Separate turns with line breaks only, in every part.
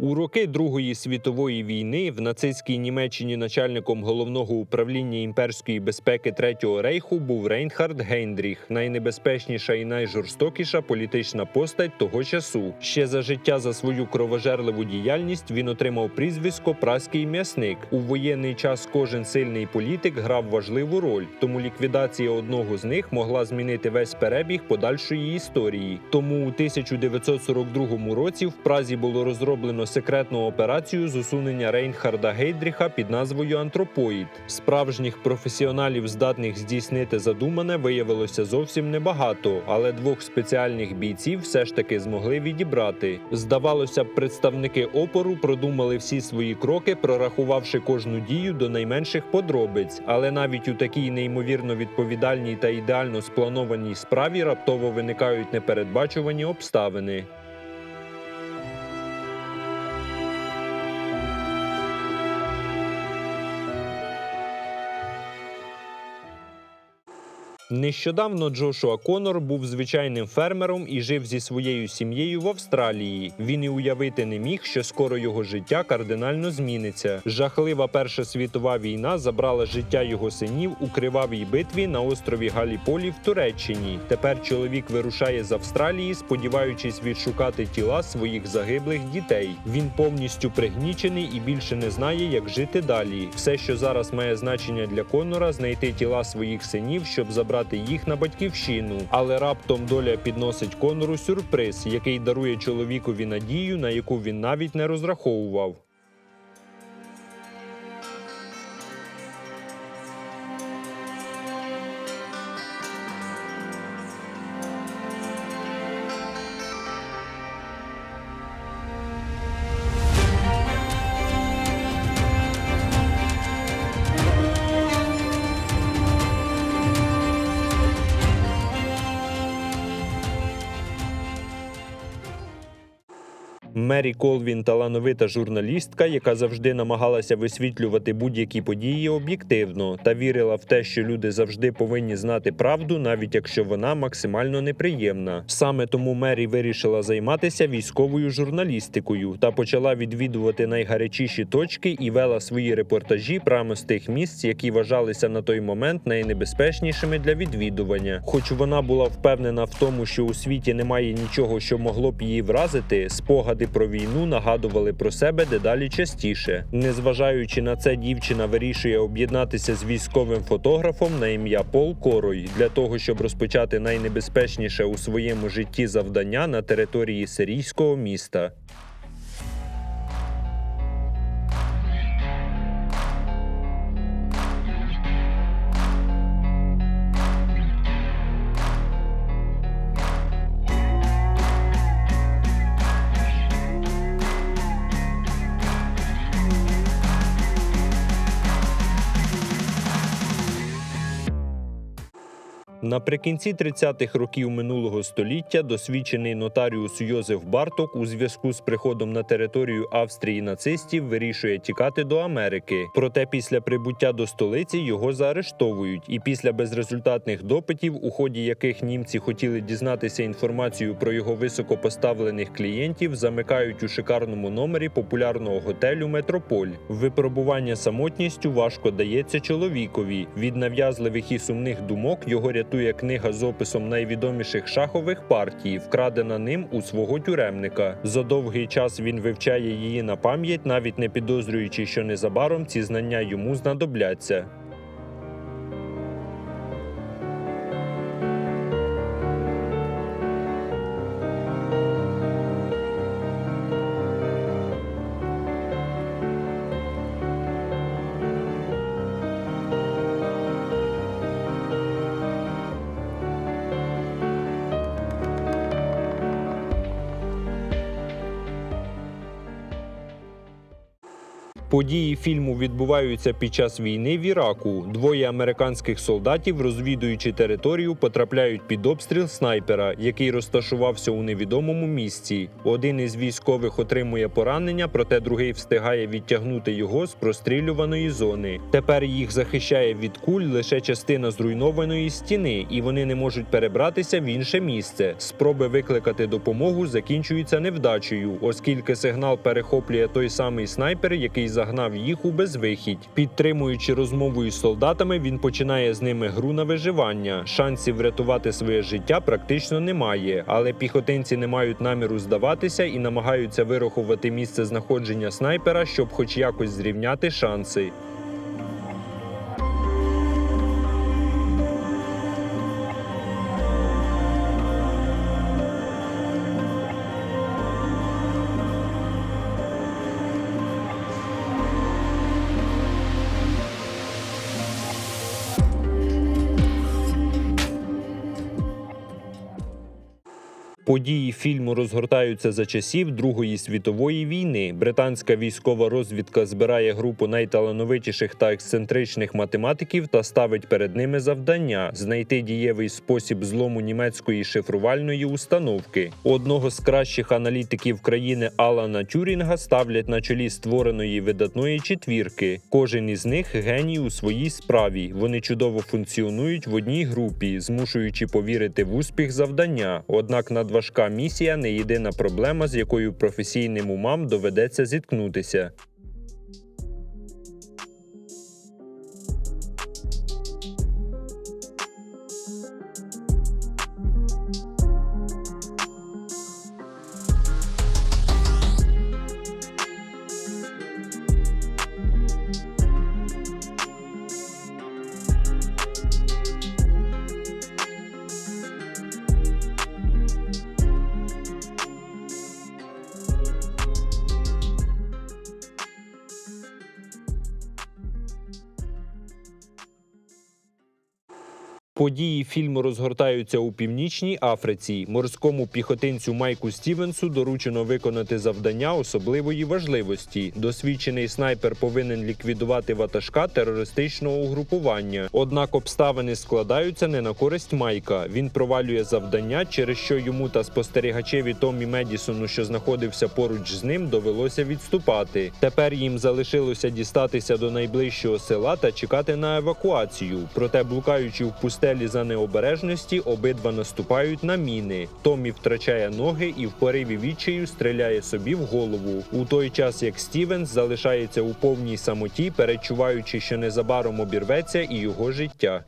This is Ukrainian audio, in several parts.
У роки Другої світової війни в нацистській Німеччині начальником головного управління імперської безпеки Третього рейху був Рейнхард Гейндріх, найнебезпечніша і найжорстокіша політична постать того часу. Ще за життя за свою кровожерливу діяльність він отримав прізвисько Праський м'ясник. У воєнний час кожен сильний політик грав важливу роль, тому ліквідація одного з них могла змінити весь перебіг подальшої історії. Тому у 1942 році в Празі було розроблено секретну операцію з усунення Рейнхарда Гейдріха під назвою Антропоїд. Справжніх професіоналів, здатних здійснити задумане, виявилося зовсім небагато, але двох спеціальних бійців все ж таки змогли відібрати. Здавалося б, представники опору продумали всі свої кроки, прорахувавши кожну дію до найменших подробиць. Але навіть у такій неймовірно відповідальній та ідеально спланованій справі раптово виникають непередбачувані обставини. Нещодавно Джошуа Конор був звичайним фермером і жив зі своєю сім'єю в Австралії. Він і уявити не міг, що скоро його життя кардинально зміниться. Жахлива Перша світова війна забрала життя його синів у кривавій битві на острові Галіполі в Туреччині. Тепер чоловік вирушає з Австралії, сподіваючись відшукати тіла своїх загиблих дітей. Він повністю пригнічений і більше не знає, як жити далі. Все, що зараз має значення для Конора, знайти тіла своїх синів, щоб забрати їх на батьківщину. Але раптом доля підносить Конору сюрприз, який дарує чоловікові надію, на яку він навіть не розраховував. Мері Колвін талановита журналістка, яка завжди намагалася висвітлювати будь-які події об'єктивно та вірила в те, що люди завжди повинні знати правду, навіть якщо вона максимально неприємна. Саме тому Мері вирішила займатися військовою журналістикою та почала відвідувати найгарячіші точки і вела свої репортажі прямо з тих місць, які вважалися на той момент найнебезпечнішими для відвідування. Хоч вона була впевнена в тому, що у світі немає нічого, що могло б її вразити, спогади про війну нагадували про себе дедалі частіше. Незважаючи на це, дівчина вирішує об'єднатися з військовим фотографом на ім'я Пол Корой для того, щоб розпочати найнебезпечніше у своєму житті завдання на території сирійського міста. Наприкінці 30-х років минулого століття досвідчений нотаріус Йозеф Барток у зв'язку з приходом на територію Австрії нацистів вирішує тікати до Америки. Проте після прибуття до столиці його заарештовують, і після безрезультатних допитів, у ході яких німці хотіли дізнатися інформацію про його високопоставлених клієнтів, замикають у шикарному номері популярного готелю Метрополь. Випробування самотністю важко дається чоловікові. Від нав'язливих і сумних думок його рятує книга з описом найвідоміших шахових партій, вкрадена ним у свого тюремника. За довгий час він вивчає її на пам'ять, навіть не підозрюючи, що незабаром ці знання йому знадобляться. Події фільму відбуваються під час війни в Іраку. Двоє американських солдатів, розвідуючи територію, потрапляють під обстріл снайпера, який розташувався у невідомому місці. Один із військових отримує поранення, проте другий встигає відтягнути його з прострілюваної зони. Тепер їх захищає від куль лише частина зруйнованої стіни, і вони не можуть перебратися в інше місце. Спроби викликати допомогу закінчуються невдачею, оскільки сигнал перехоплює той самий снайпер, який загнав їх у безвихідь. Підтримуючи розмову із солдатами, він починає з ними гру на виживання. Шансів врятувати своє життя практично немає, але піхотинці не мають наміру здаватися і намагаються вирахувати місце знаходження снайпера, щоб хоч якось зрівняти шанси. Події фільму розгортаються за часів Другої світової війни. Британська військова розвідка збирає групу найталановитіших та ексцентричних математиків та ставить перед ними завдання знайти дієвий спосіб злому німецької шифрувальної установки. Одного з кращих аналітиків країни Алана Тюрінга ставлять на чолі створеної видатної четвірки. Кожен із них геній у своїй справі. Вони чудово функціонують в одній групі, змушуючи повірити в успіх завдання. Однак надважка місія не єдина проблема, з якою професійним умам доведеться зіткнутися. Події фільму розгортаються у північній Африці. Морському піхотинцю Майку Стівенсу доручено виконати завдання особливої важливості. Досвідчений снайпер повинен ліквідувати ватажка терористичного угрупування. Однак обставини складаються не на користь Майка. Він провалює завдання, через що йому та спостерігачеві Томі Медісону, що знаходився поруч з ним, довелося відступати. Тепер їм залишилося дістатися до найближчого села та чекати на евакуацію. Проте, блукаючи в пустелі за необережності, обидва наступають на міни. Томі втрачає ноги і в пориві відчаю стріляє собі в голову. У той час як Стівенс залишається у повній самоті, перечуваючи, що незабаром обірветься і його життя.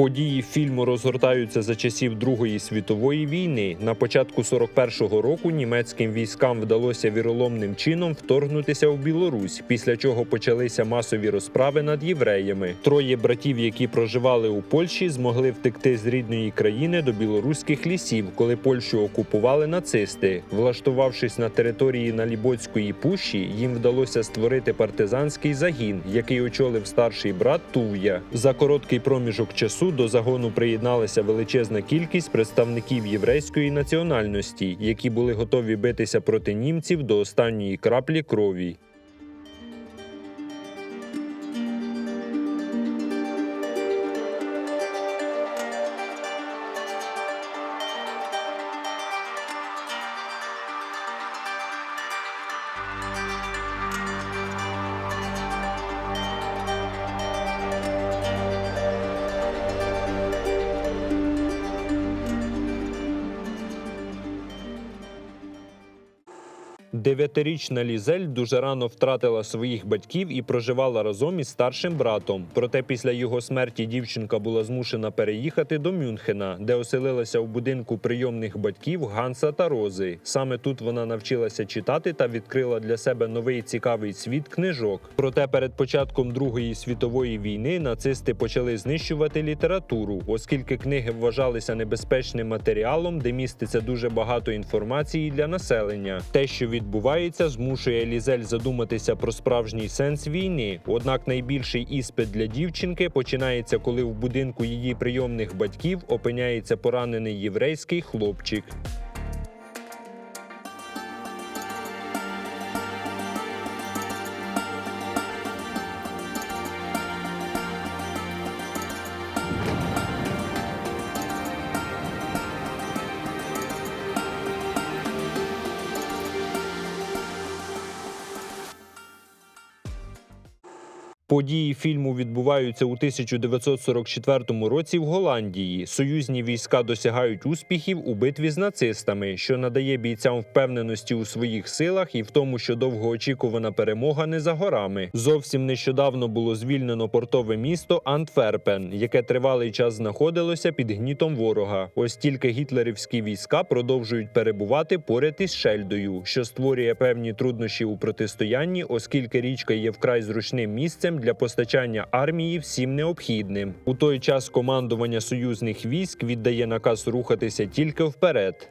Події фільму розгортаються за часів Другої світової війни. На початку 41-го року німецьким військам вдалося віроломним чином вторгнутися в Білорусь, після чого почалися масові розправи над євреями. Троє братів, які проживали у Польщі, змогли втекти з рідної країни до білоруських лісів, коли Польщу окупували нацисти. Влаштувавшись на території Налібоцької пущі, їм вдалося створити партизанський загін, який очолив старший брат Тув'я. За короткий проміжок часу до загону приєдналася величезна кількість представників єврейської національності, які були готові битися проти німців до останньої краплі крові. Дев'ятирічна Лізель дуже рано втратила своїх батьків і проживала разом із старшим братом. Проте після його смерті дівчинка була змушена переїхати до Мюнхена, де оселилася у будинку прийомних батьків Ганса та Рози. Саме тут вона навчилася читати та відкрила для себе новий цікавий світ книжок. Проте перед початком Другої світової війни нацисти почали знищувати літературу, оскільки книги вважалися небезпечним матеріалом, де міститься дуже багато інформації для населення. Те, що від відбувається, змушує Лізель задуматися про справжній сенс війни. Однак найбільший іспит для дівчинки починається, коли в будинку її прийомних батьків опиняється поранений єврейський хлопчик. Події фільму відбуваються у 1944 році в Голландії. Союзні війська досягають успіхів у битві з нацистами, що надає бійцям впевненості у своїх силах і в тому, що довгоочікувана перемога не за горами. Зовсім нещодавно було звільнено портове місто Антверпен, яке тривалий час знаходилося під гнітом ворога. Ось тільки гітлерівські війська продовжують перебувати поряд із Шельдою, що створює певні труднощі у протистоянні, оскільки річка є вкрай зручним місцем для постачання армії всім необхідним. У той час командування союзних військ віддає наказ рухатися тільки вперед.